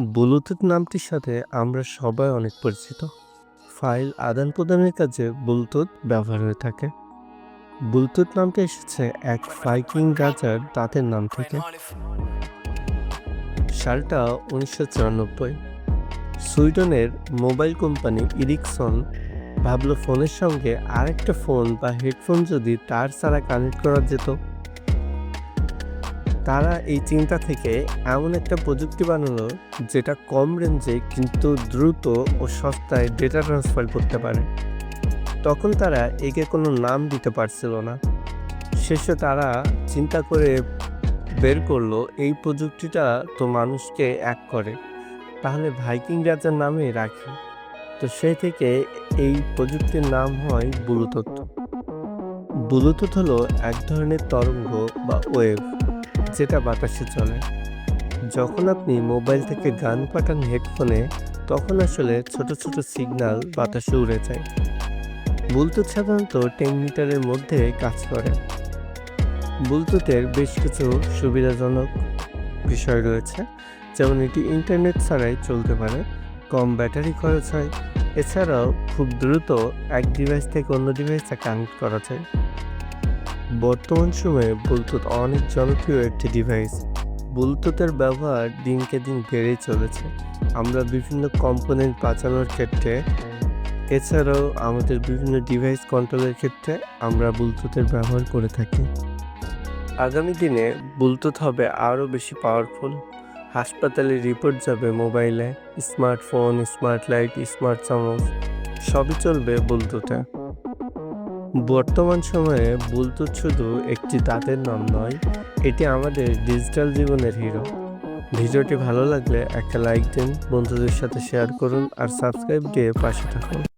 Bluetooth নামটির সাথে আমরা সবাই অনেক পরিচিত। ফাইল আদান প্রদানের কাজে ব্লুটুথ ব্যবহার হয়ে থাকে। ব্লুটুথ নামটি এসেছে এক ফাইকিং রাজার দাঁতের নাম থেকে। সালটা উনিশশো চুরানব্বই। সুইডেনের মোবাইল কোম্পানি ইরিকসন ভাবলো ফোনের সঙ্গে আরেকটা ফোন বা হেডফোন যদি তার ছাড়া কানেক্ট করা যেত। তারা এই চিন্তা থেকে এমন একটা প্রযুক্তি বানালো যেটা কম রেঞ্জে কিন্তু দ্রুত ও সস্তায় ডেটা ট্রান্সফার করতে পারে। তখন তারা একে কোনো নাম দিতে পারছিল না। শেষে তারা চিন্তা করে বের করল, এই প্রযুক্তিটা তো মানুষকে এক করে, তাহলে ভাইকিং রাজার নামে রাখি। তো সেই থেকে এই প্রযুক্তির নাম হয় ব্লুটুথ ব্লুটুথ হলো এক ধরনের তরঙ্গ বা ওয়েভ যেটা বাতাসে চলে। যখন আপনি মোবাইল থেকে গান পাঠান হেডফোনে, তখন আসলে ছোট ছোট সিগন্যাল বাতাসে উড়ে যায়। ব্লুটুথ সাধারণত টেন মিটারের মধ্যে কাজ করে। ব্লুটুথের বেশ কিছু সুবিধাজনক বিষয় রয়েছে, যেমন এটি ইন্টারনেট ছাড়াই চলতে পারে, কম ব্যাটারি খরচ হয়। এছাড়াও খুব দ্রুত এক ডিভাইস থেকে অন্য ডিভাইসে কানেক্ট করা যায়। বর্তমান সময়ে ব্লুটুথ অনেক জনপ্রিয় একটি ডিভাইস ব্লুটুথের ব্যবহার দিনকে দিন বেড়েই চলেছে। আমরা বিভিন্ন কম্পোনেন্ট বাঁচানোর ক্ষেত্রে, এছাড়াও আমাদের বিভিন্ন ডিভাইস কন্ট্রোলের ক্ষেত্রে আমরা ব্লুটুথের ব্যবহার করে থাকি। আগামী দিনে ব্লুটুথ হবে আরও বেশি পাওয়ারফুল হাসপাতালে রিপোর্ট যাবে মোবাইলে স্মার্টফোন স্মার্ট লাইট স্মার্ট চামচ সবই চলবে ব্লুটুথে বর্তমান সময়ে বুলতুত শুধু একটি দাঁতের নাম নয়, এটি আমাদের ডিজিটাল জীবনের হিরো ভিডিওটি ভালো লাগলে একটা লাইক দিন, বন্ধুদের সাথে শেয়ার করুন আর সাবস্ক্রাইব দিয়ে পাশে থাকুন।